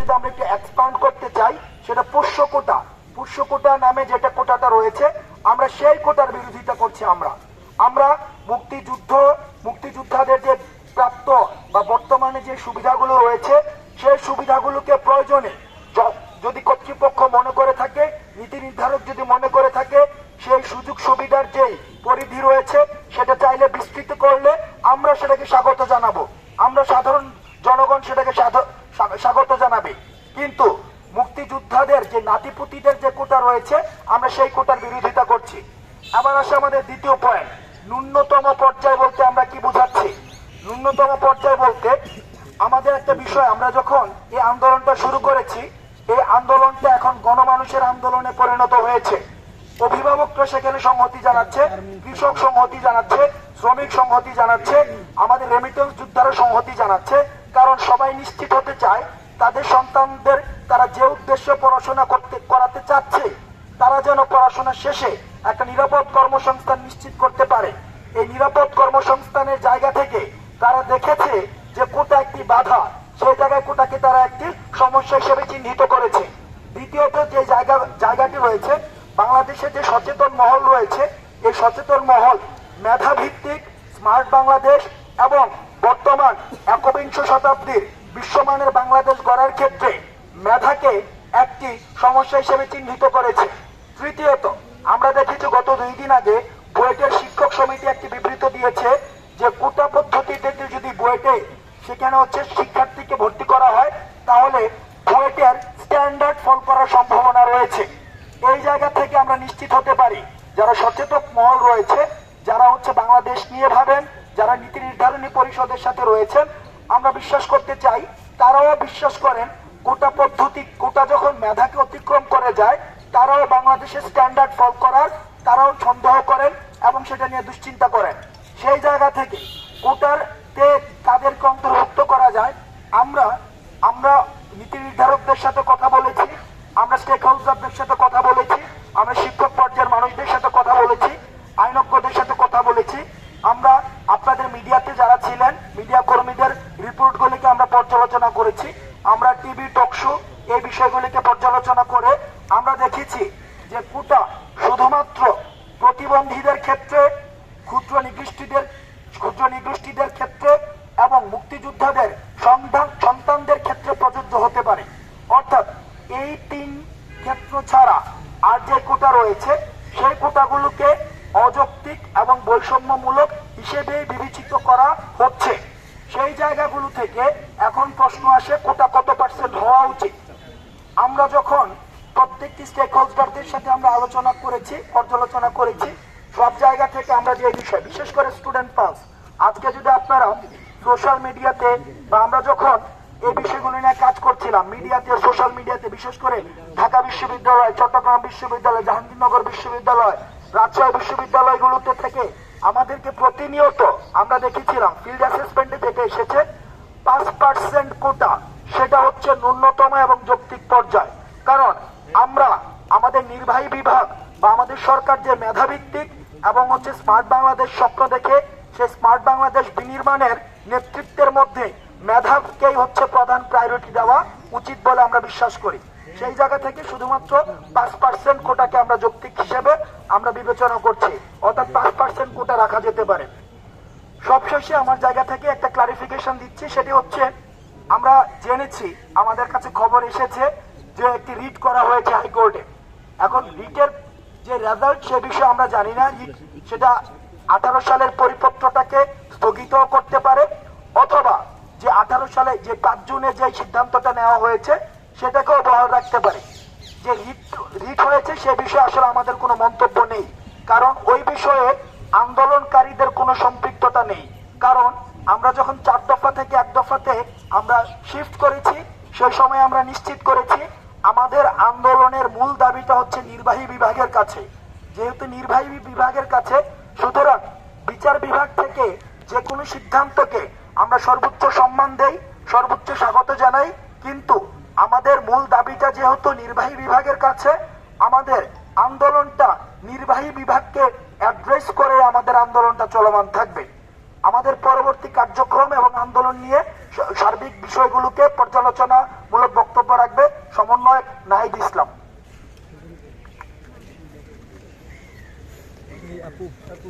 যদি আমরা একটু এক্সপান্ড করতে চাই, সেটা পোষ্য কোটা। পোষ্য কোটা নামে যেটা কোটাটা রয়েছে, আমরা সেই কোটার বিরোধিতা করছি আমরা। আমরা মুক্তিযুদ্ধ, মুক্তিযোদ্ধাদের যে প্রাপ্ত বা বর্তমানে যে সুবিধাগুলো রয়েছে, সেই সুবিধাগুলোকে প্রয়োজনে যদি কর্তৃপক্ষ মনে করে থাকে, নীতি নির্ধারক যদি মনে করে থাকে, সেই সুযোগ সুবিধার যে পরিধি রয়েছে, সেটা চাইলে বিস্তৃত করলে আমরা সেটাকে স্বাগত জানাব। আমরা সাধারণ জনগণ সেটাকে স্বাগত জানাবে। কিন্তু মুক্তিযোদ্ধাদের যে নাতিপুতিদের যে কোটা রয়েছে, আমরা সেই কোটার বিরোধিতা করছি। আবার আসে আমাদের দ্বিতীয় পয়েন্ট ন্যূনতম পর্যায় বলতে আমরা কি বোঝাচ্ছি? ন্যূনতম পর্যায় বলতে আমাদের একটা বিষয়, আমরা যখন এই আন্দোলনটা শুরু করেছি, এই আন্দোলনটা এখন গণমানুষের আন্দোলনে পরিণত হয়েছে। অভিভাবকরা সেখানে সংহতি জানাচ্ছে, কৃষক সংহতি জানাচ্ছে, শ্রমিক সংহতি জানাচ্ছে, আমাদের রেমিটেন্স যোদ্ধারা সংহতি জানাচ্ছে। কারণ সবাই নিশ্চিত হতে চায়, তাদের সন্তানদের তারা যে উদ্দেশ্যে পড়াশোনা করতে, করাতে চাচ্ছে, তারা যেন পড়াশোনা শেষে একটা নিরাপদ কর্মসংস্থান নিশ্চিত করতে পারে। এই নিরাপদ কর্মসংস্থানের জায়গা থেকে তারা দেখেছে যে কোটা একটি বাধা, সেই জায়গায় কোটাকে তারা একটি সমস্যা হিসেবে চিহ্নিত করেছে। দ্বিতীয়ত যে জায়গা, জায়গাটি রয়েছে, বাংলাদেশে যে সচেতন মহল রয়েছে, এই সচেতন মহল মেধাভিত্তিক, স্মার্ট বাংলাদেশ এবং বর্তমান একবিংশ শতাব্দীর বিশ্বমানের বাংলাদেশ গড়ার ক্ষেত্রে মেধাকে একটি সমস্যা হিসেবে চিহ্নিত করেছে। তৃতীয়ত, আমরা দেখেছি গত দুই দিন আগে বুয়েটের শিক্ষক সমিতি একটি বিবৃতি দিয়েছে যে কোটা পদ্ধতিতে যদি বুয়েটে সেখানে হচ্ছে শিক্ষার্থীকে ভর্তি করা হয়, তাহলে বুয়েটের স্ট্যান্ডার্ড ফল করার সম্ভাবনা রয়েছে। এই জায়গা থেকে আমরা নিশ্চিত হতে পারি, যারা সচেতন মহল রয়েছে, যারা হচ্ছে বাংলাদেশ নিয়ে ভাবেন যারা নীতি নির্ধারণী পরিষদের সাথে রয়েছেন, আমরা বিশ্বাস করতে চাই, তারাও বিশ্বাস করেন, কোটা পদ্ধতি, কোটা যখন মেধাকে অতিক্রম করে যায়, তারাও বাংলাদেশের স্ট্যান্ডার্ড ফল করার, তারাও সন্দেহ করেন এবং সেটা নিয়ে দুশ্চিন্তা করেন। সেই জায়গা থেকে কোটার তে তাদেরকে অন্তর্ভুক্ত করা যায়। আমরা আমরা নীতি নির্ধারকদের সাথে কথা বলেছি, আমরা স্টেক হোল্ডারদের সাথে কথা বলেছি, আমরা শিক্ষক পর্যায়ের মানুষদের সাথে কথা বলেছি, আইনজ্ঞদের সাথে কথা বলেছি। আমরা আপনাদের মিডিয়াতে যারা ছিলেন, মিডিয়া কর্মীদের রিপোর্টগুলিকে আমরা পর্যালোচনা করেছি। আমরা টিভি টকশো এই বিষয়গুলিকে পর্যালোচনা করে আমরা দেখেছি যে কোটা শুধুমাত্র প্রতিবন্ধীদের ক্ষেত্রে, ক্ষুদ্র নিগোষ্ঠীদের ক্ষুদ্র নিগোষ্ঠীদের ক্ষেত্রে এবং মুক্তিযোদ্ধাদের সন্তান সন্তানদের ক্ষেত্রে প্রযোজ্য হতে পারে। অর্থাৎ এই তিন ক্ষেত্র ছাড়া আর যে কোটা রয়েছে, সেই কোটাগুলোকে অযৌক্তিক এবং বৈষম্যমূলক হিসেবে বিবেচিত করা হচ্ছে। সেই জায়গাগুলো থেকে এখন প্রশ্ন আসে, কোটা কত পার্সেন্ট হওয়া উচিত? আমরা যখন প্রত্যেকটি স্টেক হোল্ডারদের সাথে আমরা আলোচনা করেছি, পর্যালোচনা করেছি, সব জায়গা থেকে আমরা যে বিষয়, বিশেষ করে স্টুডেন্ট পাস আজকে যদি আপনারা সোশ্যাল মিডিয়াতে বা আমরা যখন এই বিষয়গুলো নিয়ে কাজ করছিলাম মিডিয়াতে সোশ্যাল মিডিয়াতে বিশেষ করে ঢাকা বিশ্ববিদ্যালয়, চট্টগ্রাম বিশ্ববিদ্যালয়, জাহাঙ্গীরনগর বিশ্ববিদ্যালয় রাজশাহী বিশ্ববিদ্যালয়গুলোতে থেকে আমাদেরকে প্রতিনিয়ত আমরা দেখেছিলাম ফিল্ড অ্যাসেসমেন্টে যেটা এসেছে পাঁচ পার্সেন্ট কোটা সেটা হচ্ছে ন্যূনতম এবং যৌক্তিক পর্যায়। কারণ আমরা, আমাদের নির্বাহী বিভাগ বা আমাদের সরকার যে মেধাভিত্তিক এবং হচ্ছে স্মার্ট বাংলাদেশ স্বপ্ন দেখে, সেই স্মার্ট বাংলাদেশ বিনির্মাণের নেতৃত্বের মধ্যে মেধাকেই হচ্ছে প্রধান প্রায়োরিটি দেওয়া উচিত বলে আমরা বিশ্বাস করি। সেই জায়গা থেকে শুধুমাত্র পাঁচ পার্সেন্ট কোটাকে আমরা যৌক্তিক হিসেবে আমরা বিবেচনা করছি। অর্থাৎ পাঁচ পার্সেন্ট কোটা রাখা যেতে পারে। সবশেষে আমার জায়গা থেকে একটা ক্লারিফিকেশন দিচ্ছি, সেটি হচ্ছে আমরা জেনেছি, আমাদের কাছে খবর এসেছে যে একটি রিট করা হয়েছে হাইকোর্টে। এখন রিটের যে রেজাল্ট সে বিষয়ে আমরা জানি না। সেটা আঠারো সালের পরিপত্রটাকে স্থগিত করতে পারে, অথবা যে আঠারো সালে যে পাঁচ জুনে যে সিদ্ধান্তটা নেওয়া হয়েছে সেটাকেও বহাল রাখতে পারে। যে রিট রিট হয়েছে, সে বিষয়ে আসলে আমাদের কোনো মন্তব্য নেই। কারণ ওই বিষয়ে আন্দোলনকারীদের কোনো সম্পৃক্ততা নেই। কারণ আমরা যখন চার দফা থেকে এক দফাতে আমরা শিফট করেছি, সেই সময় আমরা নিশ্চিত করেছি, আমাদের আন্দোলনের মূল দাবিটা হচ্ছে নির্বাহী বিভাগের কাছে। যেহেতু নির্বাহী বিভাগের কাছে, সুতরাং বিচার বিভাগ থেকে যে কোনো সিদ্ধান্তকে আমরা সর্বোচ্চ সম্মান দেই, সর্বোচ্চ স্বাগত জানাই, কিন্তু আমাদের মূল দাবিটা যেহেতু নির্বাহী বিভাগের কাছে, আমাদের আন্দোলনটা নির্বাহী বিভাগকে অ্যাড্রেস করে আমাদের আন্দোলনটা চলমান থাকবে। আমাদের পরবর্তী কার্যক্রম এবং আন্দোলন নিয়ে সার্বিক বিষয়গুলোকে পর্যালোচনামূলক বক্তব্য রাখবে সমন্বয়ক নাহিদ ইসলাম। আপু আপু